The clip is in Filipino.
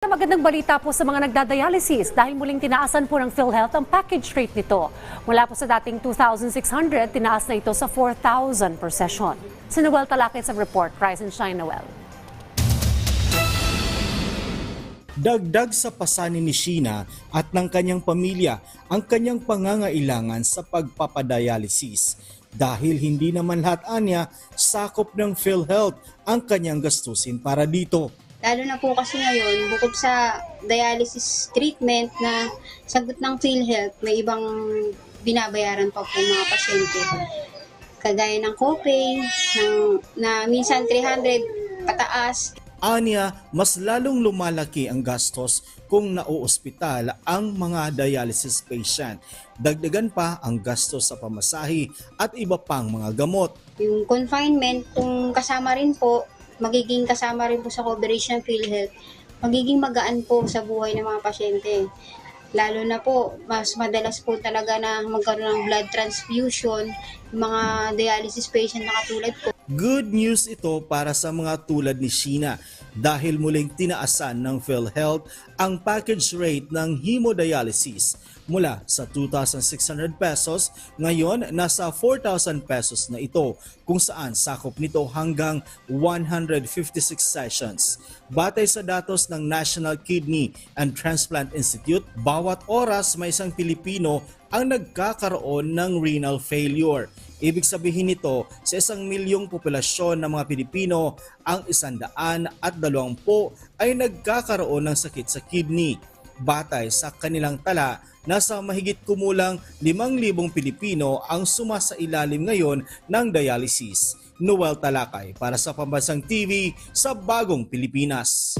Magandang balita po sa mga nagdadialysis dahil muling tinaasan po ng PhilHealth ang package rate nito. Mula po sa dating 2,600, tinaas na ito sa 4,000 per session. Si Noel Talakit sa report. Rise and shine, Noel. Dagdag sa pasanin ni Sheena at ng kanyang pamilya ang kanyang pangangailangan sa pagpapadialysis dahil hindi naman lahat anya sakop ng PhilHealth ang kanyang gastusin para dito. Lalo na po kasi ngayon, bukod sa dialysis treatment na sagot ng PhilHealth, may ibang binabayaran pa po mga pasyente. Kagaya ng copay, ng, na minsan 300 pataas, Anya, mas lalong lumalaki ang gastos kung nauospital ang mga dialysis patient. Dagdagan pa ang gastos sa pamasahe at iba pang mga gamot. yung confinement, kung kasama rin po, magiging kasama rin po sa coverage ng PhilHealth, magiging magaan po sa buhay ng mga pasyente. Lalo na po, mas madalas po talaga na magkaroon ng blood transfusion, mga dialysis patient na katulad ko. Good news ito para sa mga tulad ni Sheena dahil muling tinaasan ng PhilHealth ang package rate ng hemodialysis mula sa 2,600 pesos, ngayon nasa 4,000 pesos na ito kung saan sakop nito hanggang 156 sessions. Batay sa datos ng National Kidney and Transplant Institute, bawat oras may isang Pilipino ang nagkakaroon ng renal failure. Ibig sabihin nito, sa isang milyong populasyon ng mga Pilipino, ang isandaan at dalawampu ay nagkakaroon ng sakit sa kidney. Batay sa kanilang tala, nasa mahigit kumulang 5,000 Pilipino ang sumasailalim ngayon ng dialysis. Noel Talakay para sa Pambansang TV sa Bagong Pilipinas.